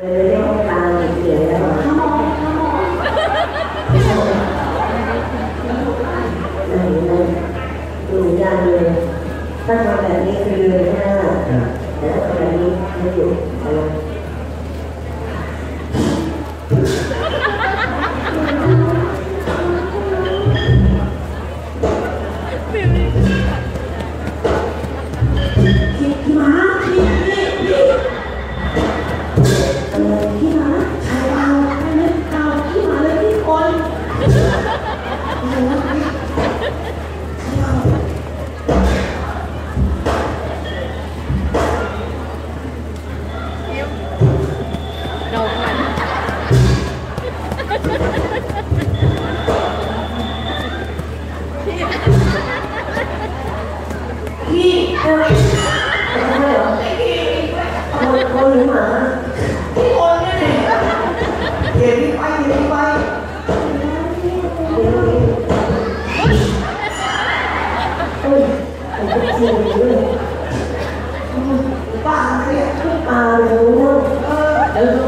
ถ้าทำแบบนี้คือเลยหน้าแต่ถ้าทำแบบนี้ไม่หยุดนะ นมมันพี่เฮ้ยคนหรือหมาทุกคนเลยเดี๋ยวนี้ไปเดี๋ยวนี้ไปเฮ้ยผกินเลยบ้าเนี่ยมาเลยเออ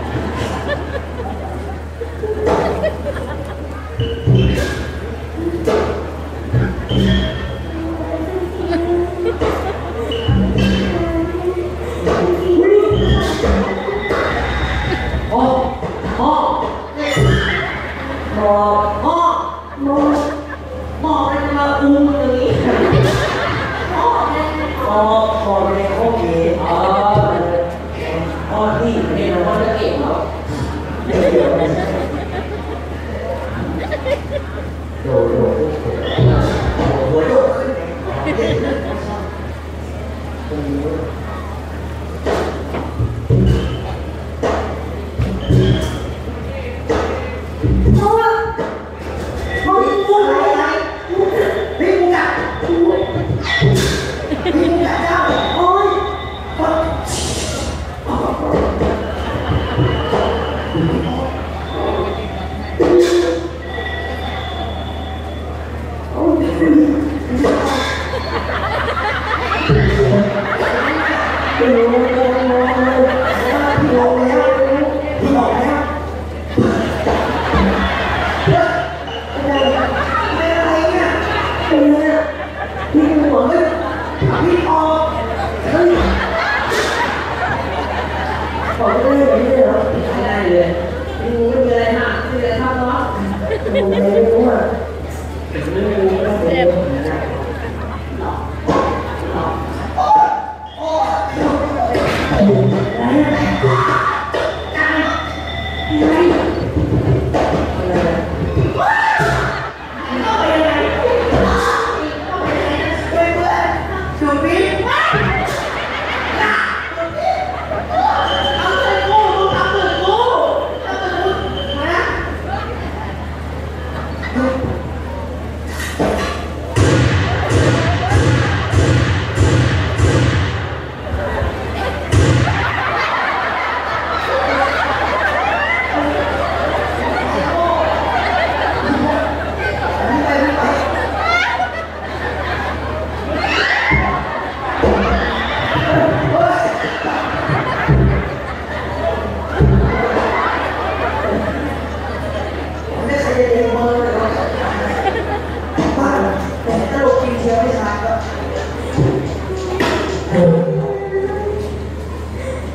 bỏ cái này để được cái này liền mình muốn cái này hạ cái này thao đó mình thấy đúng rồi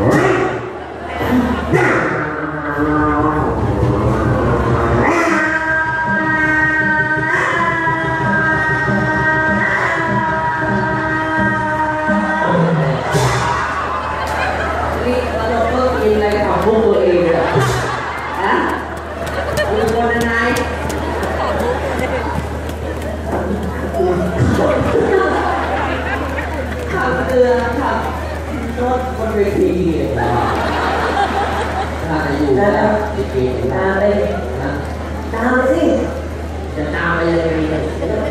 นี่ รถบนเวทีเนี่ยถ้าจะอยู่แล้วลิเกตามไปตามไปสิจะตามไปยังไงเนี่ย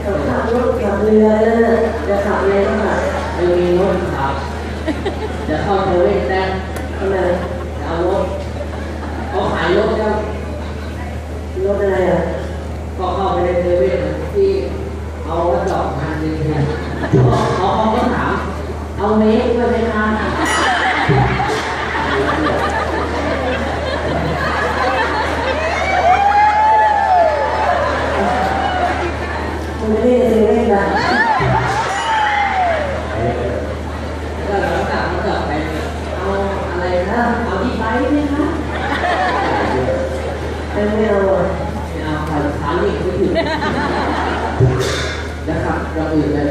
ขับขับรถขับเรือแล้วน่ะจะขับอะไรก็ขับไม่มีรถขับ จะเข้าเซเว่นแต่ทำไมจะเอารถเขาขายรถแล้วรถอะไรอะก็เข้าไปในเซเว่นที่เอากระจอกมาจริงๆเขาเขาก็ถามเอาเมคด้วยไหมคะ คุณไม่ได้เซเว่นป่ะ ก็หลังจากที่จอดไปเอาอะไรนะเอาที่ไปไหมคะ ไม่ไม่เอาอะไม่เอาขับขาหลีกไม่ถึงจะขับอย่างอื่นเลยเนี่ย